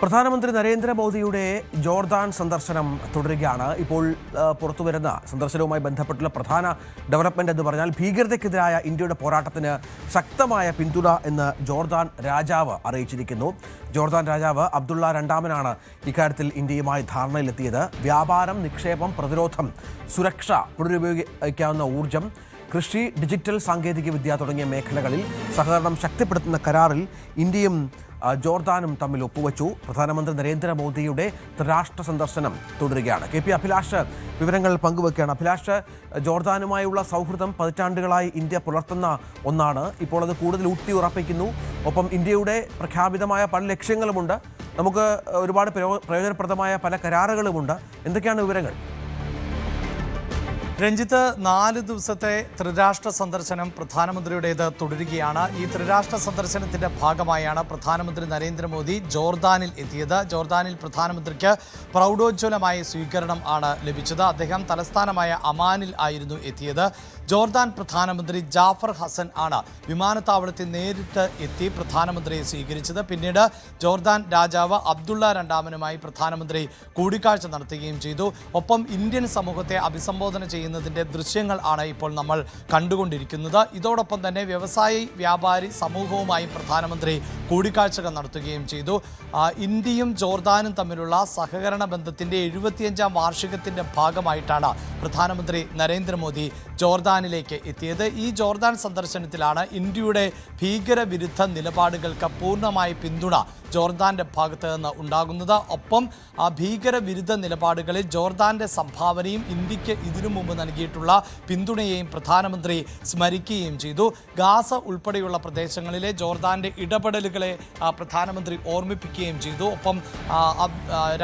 പ്രധാനമന്ത്രി നരേന്ദ്രമോദിയുടെ ജോർദാൻ സന്ദർശനം തുടരുകയാണ്. ഇപ്പോൾ പുറത്തുവരുന്ന സന്ദർശനവുമായി ബന്ധപ്പെട്ടുള്ള പ്രധാന ഡെവലപ്മെന്റ് എന്ന് പറഞ്ഞാൽ ഭീകരതയ്ക്കെതിരായ ഇന്ത്യയുടെ പോരാട്ടത്തിന് ശക്തമായ പിന്തുണ എന്ന് ജോർദാൻ രാജാവ് അറിയിച്ചിരിക്കുന്നു. ജോർദാൻ രാജാവ് അബ്ദുള്ള രണ്ടാമനാണ് ഇക്കാര്യത്തിൽ ഇന്ത്യയുമായി ധാരണയിലെത്തിയത്. വ്യാപാരം നിക്ഷേപം പ്രതിരോധം സുരക്ഷ പുനരുപയോഗിക്കാവുന്ന ഊർജം കൃഷി ഡിജിറ്റൽ സാങ്കേതികവിദ്യ തുടങ്ങിയ മേഖലകളിൽ സഹകരണം ശക്തിപ്പെടുത്തുന്ന കരാറിൽ ഇന്ത്യയും ജോർദാനും തമ്മിൽ ഒപ്പുവച്ചു. പ്രധാനമന്ത്രി നരേന്ദ്രമോദിയുടെ ത്രിരാഷ്ട്ര സന്ദർശനം തുടരുകയാണ്. കെ പി അഭിലാഷ് വിവരങ്ങൾ പങ്കുവെക്കുകയാണ്. അഭിലാഷ് ജോർദാനുമായുള്ള സൗഹൃദം പതിറ്റാണ്ടുകളായി ഇന്ത്യ പുലർത്തുന്ന ഒന്നാണ്. ഇപ്പോൾ അത് കൂടുതൽ ഊട്ടി ഉറപ്പിക്കുന്നു. ഒപ്പം ഇന്ത്യയുടെ പ്രഖ്യാപിതമായ പല ലക്ഷ്യങ്ങളുമുണ്ട്. നമുക്ക് ഒരുപാട് പ്രയോജനപ്രദമായ പല കരാറുകളുമുണ്ട്. എന്തൊക്കെയാണ് വിവരങ്ങൾ? രഞ്ജിത്ത് നാല് ദിവസത്തെ ത്രിരാഷ്ട്ര സന്ദർശനം പ്രധാനമന്ത്രിയുടേത് തുടരുകയാണ്. ഈ ത്രിരാഷ്ട്ര സന്ദർശനത്തിന്റെ ഭാഗമായാണ് പ്രധാനമന്ത്രി നരേന്ദ്രമോദി ജോർദാനിൽ എത്തിയത്. ജോർദാനിൽ പ്രധാനമന്ത്രിക്ക് പ്രൗഢോജ്വലമായ സ്വീകരണം ആണ് ലഭിച്ചത്. അദ്ദേഹം തലസ്ഥാനമായ അമാനിൽ ആയിരുന്നു എത്തിയത്. ജോർദാൻ പ്രധാനമന്ത്രി ജാഫർ ഹസൻ ആണ് വിമാനത്താവളത്തിൽ നേരിട്ട് എത്തി പ്രധാനമന്ത്രിയെ സ്വീകരിച്ചത്. പിന്നീട് ജോർദാൻ രാജാവ് അബ്ദുള്ള രണ്ടാമനുമായി പ്രധാനമന്ത്രി കൂടിക്കാഴ്ച നടത്തുകയും ചെയ്തു. ഒപ്പം ഇന്ത്യൻ സമൂഹത്തെ അഭിസംബോധന ചെയ്യുന്നതിന്റെ ദൃശ്യങ്ങൾ ആണ് ഇപ്പോൾ നമ്മൾ കണ്ടുകൊണ്ടിരിക്കുന്നത്. ഇതോടൊപ്പം തന്നെ വ്യവസായി വ്യാപാരി സമൂഹവുമായി പ്രധാനമന്ത്രി കൂടിക്കാഴ്ചകൾ നടത്തുകയും ചെയ്തു. ഇന്ത്യയും ജോർദാനും തമ്മിലുള്ള സഹകരണ ബന്ധത്തിന്റെ എഴുപത്തിയഞ്ചാം വാർഷികത്തിന്റെ ഭാഗമായിട്ടാണ് പ്രധാനമന്ത്രി നരേന്ദ്രമോദി ജോർദാനിലേക്ക് എത്തിയത്. ഈ ജോർദാൻ സന്ദർശനത്തിലാണ് ഇന്ത്യയുടെ ഭീകരവിരുദ്ധ നിലപാടുകൾക്ക് പൂർണമായ പിന്തുണ ജോർദാന്റെ ഭാഗത്ത് നിന്ന് ഉണ്ടാകുന്നത്. ഒപ്പം ആ ഭീകരവിരുദ്ധ നിലപാടുകളിൽ ജോർദാന്റെ സംഭാവനയും ഇന്ത്യയ്ക്ക് ഇതിനു മുമ്പ് നൽകിയിട്ടുള്ള പിന്തുണയെയും പ്രധാനമന്ത്രി സ്മരിക്കുകയും ചെയ്തു. ഗാസ ഉൾപ്പെടെയുള്ള പ്രദേശങ്ങളിലെ ജോർദാന്റെ ഇടപെടലുകളെ പ്രധാനമന്ത്രി ഓർമ്മിപ്പിക്കുകയും ചെയ്തു. ഒപ്പം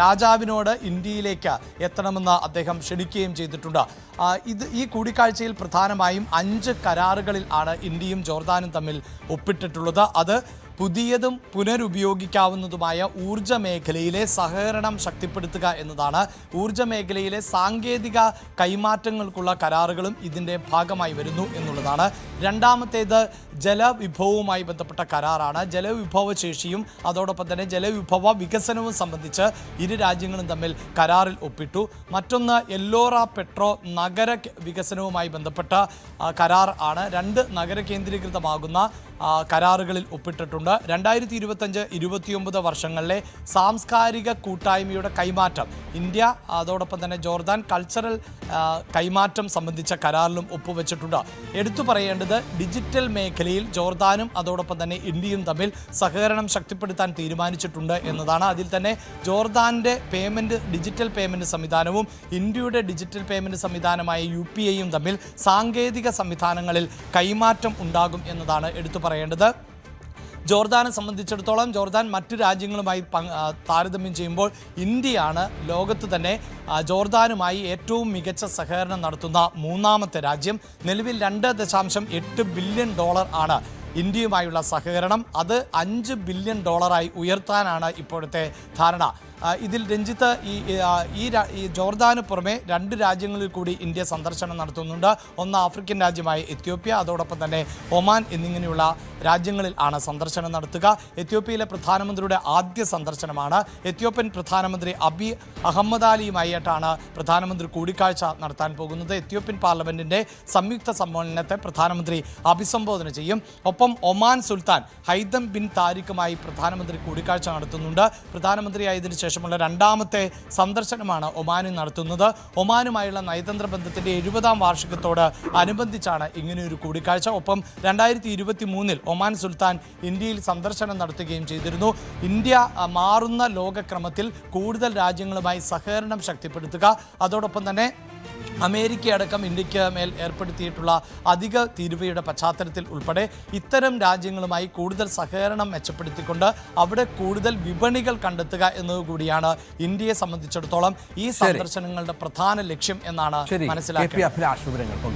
രാജാവിനോട് ഇന്ത്യയിലേക്ക് എത്തണമെന്ന് അദ്ദേഹം ക്ഷണിക്കുകയും ചെയ്തിട്ടുണ്ട്. ഇത് ഈ കൂടിക്കാഴ്ചയിൽ പ്രധാനമായും അഞ്ച് കരാറുകളിൽ ആണ് ഇന്ത്യയും ജോർദാനും തമ്മിൽ ഒപ്പിട്ടിട്ടുള്ളത്. അത് പുതിയതും പുനരുപയോഗിക്കാവുന്നതുമായ ഊർജ മേഖലയിലെ സഹകരണം ശക്തിപ്പെടുത്തുക എന്നതാണ് ഊർജ മേഖലയിലെ സാങ്കേതിക കൈമാറ്റങ്ങൾക്കുള്ള കരാറുകളും ഇതിന്റെ ഭാഗമായി വരുന്നു എന്നുള്ളതാണ്. രണ്ടാമത്തേത് ജലവിഭവവുമായി ബന്ധപ്പെട്ട കരാറാണ്. ജലവിഭവ ശേഷിയും അതോടൊപ്പം തന്നെ ജലവിഭവ വികസനവും സംബന്ധിച്ച് ഇരു രാജ്യങ്ങളും തമ്മിൽ കരാറിൽ ഒപ്പിട്ടു. മറ്റൊന്ന് എല്ലോറ പെട്രോ നഗര വികസനവുമായി ബന്ധപ്പെട്ട കരാർ ആണ്. രണ്ട് നഗര കേന്ദ്രീകൃതമാകുന്ന കരാറുകളിൽ ഒപ്പിട്ടിട്ടുണ്ട്. രണ്ടായിരത്തി ഇരുപത്തഞ്ച് ഇരുപത്തിയൊമ്പത് വർഷങ്ങളിലെ സാംസ്കാരിക കൂട്ടായ്മയുടെ കൈമാറ്റം ഇന്ത്യ അതോടൊപ്പം തന്നെ ജോർദാൻ കൾച്ചറൽ കൈമാറ്റം സംബന്ധിച്ച കരാറിലും ഒപ്പുവെച്ചിട്ടുണ്ട്. എടുത്തു പറയേണ്ടത് ഡിജിറ്റൽ മേഖലയിൽ ജോർദാനും അതോടൊപ്പം തന്നെ ഇന്ത്യയും തമ്മിൽ സഹകരണം ശക്തിപ്പെടുത്താൻ തീരുമാനിച്ചിട്ടുണ്ട് എന്നതാണ്. അതിൽ തന്നെ ജോർദാന്റെ പേയ്മെന്റ് ഡിജിറ്റൽ പേയ്മെന്റ് സംവിധാനവും ഇന്ത്യയുടെ ഡിജിറ്റൽ പേയ്മെന്റ് സംവിധാനമായ യു തമ്മിൽ സാങ്കേതിക സംവിധാനങ്ങളിൽ കൈമാറ്റം ഉണ്ടാകും എന്നതാണ് എടുത്തു പറയേണ്ടത്. ജോർദാനെ സംബന്ധിച്ചിടത്തോളം ജോർദാൻ മറ്റു രാജ്യങ്ങളുമായി താരതമ്യം ചെയ്യുമ്പോൾ ഇന്ത്യയാണ് ലോകത്ത് തന്നെ ജോർദാനുമായി ഏറ്റവും മികച്ച സഹകരണം നടത്തുന്ന മൂന്നാമത്തെ രാജ്യം. നിലവിൽ രണ്ട് ദശാംശം എട്ട് ബില്യൺ ഡോളർ ആണ് ഇന്ത്യയുമായുള്ള സഹകരണം. അത് അഞ്ച് ബില്യൺ ഡോളറായി ഉയർത്താനാണ് ഇപ്പോഴത്തെ ധാരണ. ഇതിൽ രഞ്ജിത്ത് ഈ ഈ ജോർദാന് പുറമെ രണ്ട് രാജ്യങ്ങളിൽ കൂടി ഇന്ത്യ സന്ദർശനം നടത്തുന്നുണ്ട്. ഒന്ന് ആഫ്രിക്കൻ രാജ്യമായ എത്യോപ്യ അതോടൊപ്പം തന്നെ ഒമാൻ എന്നിങ്ങനെയുള്ള രാജ്യങ്ങളിൽ ആണ് സന്ദർശനം നടത്തുക. എത്യോപ്യയിലെ പ്രധാനമന്ത്രിയുടെ ആദ്യ സന്ദർശനമാണ്. എത്യോപ്യൻ പ്രധാനമന്ത്രി അബി അഹമ്മദ് അലിയുമായിട്ടാണ് പ്രധാനമന്ത്രി കൂടിക്കാഴ്ച നടത്താൻ പോകുന്നത്. എത്യോപ്യൻ പാർലമെന്റിന്റെ സംയുക്ത സമ്മേളനത്തെ പ്രധാനമന്ത്രി അഭിസംബോധന ചെയ്യും. ഒപ്പം ഒമാൻ സുൽത്താൻ ഹൈദം ബിൻ താരിഖുമായി പ്രധാനമന്ത്രി കൂടിക്കാഴ്ച നടത്തുന്നുണ്ട്. പ്രധാനമന്ത്രിയായതിനു ശേഷമുള്ള രണ്ടാമത്തെ സന്ദർശനമാണ് ഒമാനിൽ നടത്തുന്നത്. ഒമാനുമായുള്ള നയതന്ത്ര ബന്ധത്തിന്റെ എഴുപതാം വാർഷികത്തോട് അനുബന്ധിച്ചാണ് ഇങ്ങനെയൊരു കൂടിക്കാഴ്ച. ഒപ്പം രണ്ടായിരത്തി ഇരുപത്തി മൂന്നിൽ ഒമാൻ സുൽത്താൻ ഇന്ത്യയിൽ സന്ദർശനം നടത്തുകയും ചെയ്തിരുന്നു. ഇന്ത്യ മാറുന്ന ലോകക്രമത്തിൽ കൂടുതൽ രാജ്യങ്ങളുമായി സഹകരണം ശക്തിപ്പെടുത്തുക. അതോടൊപ്പം തന്നെ അമേരിക്കയടക്കം ഇന്ത്യയ്ക്ക് മേൽ ഏർപ്പെടുത്തിയിട്ടുള്ള അധിക തീരുവയുടെ പശ്ചാത്തലത്തിൽ ഉൾപ്പെടെ ഇത്തരം രാജ്യങ്ങളുമായി കൂടുതൽ സഹകരണം മെച്ചപ്പെടുത്തിക്കൊണ്ട് അവിടെ കൂടുതൽ വിപണികൾ കണ്ടെത്തുക എന്നതുകൂടിയാണ് ഇന്ത്യയെ സംബന്ധിച്ചിടത്തോളം ഈ സന്ദർശനങ്ങളുടെ പ്രധാന ലക്ഷ്യം എന്നാണ് മനസ്സിലാക്കിയത് അഭിലാഷ് വിവരങ്ങൾ.